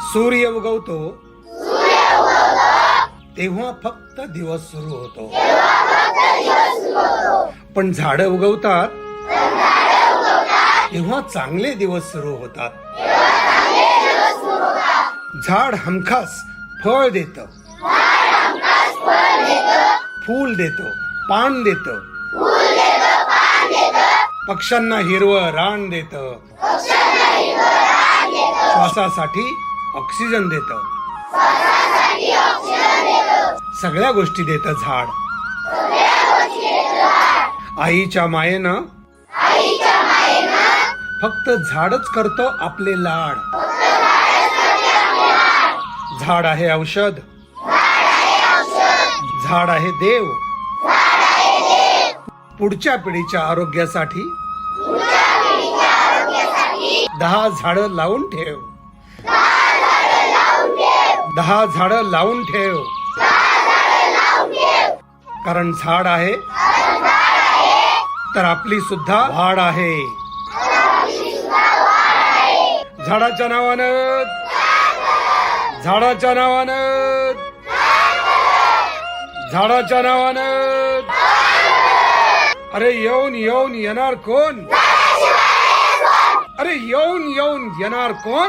सूर्य उगवतो. तेव्हा फक्त दिवस सुरू होतो. पण झाड उगवतात. तेव्हा चांगले दिवस सुरू होतात. झाड हमखास फळ देत. फूल देत पान देत. पक्ष्यांना हिरवं रान देत. श्वासासाठी ऑक्सिजन देत. सगळ्या गोष्टी देत झाड. आईच्या मायेनं फक्त झाडच करतो आपले लाड. झाड आहे औषध. झाड आहे देव. पुढच्या पिढीच्या आरोग्यासाठी दहा झाडं लावून ठेव. दहा झाडं लावून ठेव. कारण झाड आहे. तर आपली सुद्धा वाढ आहे. झाडाच्या नावानं. झाडाच्या नावानं. झाडाच्या नावानं. अरे येऊन येऊन येणार कोण? अरे येऊन येऊन येणार कोण?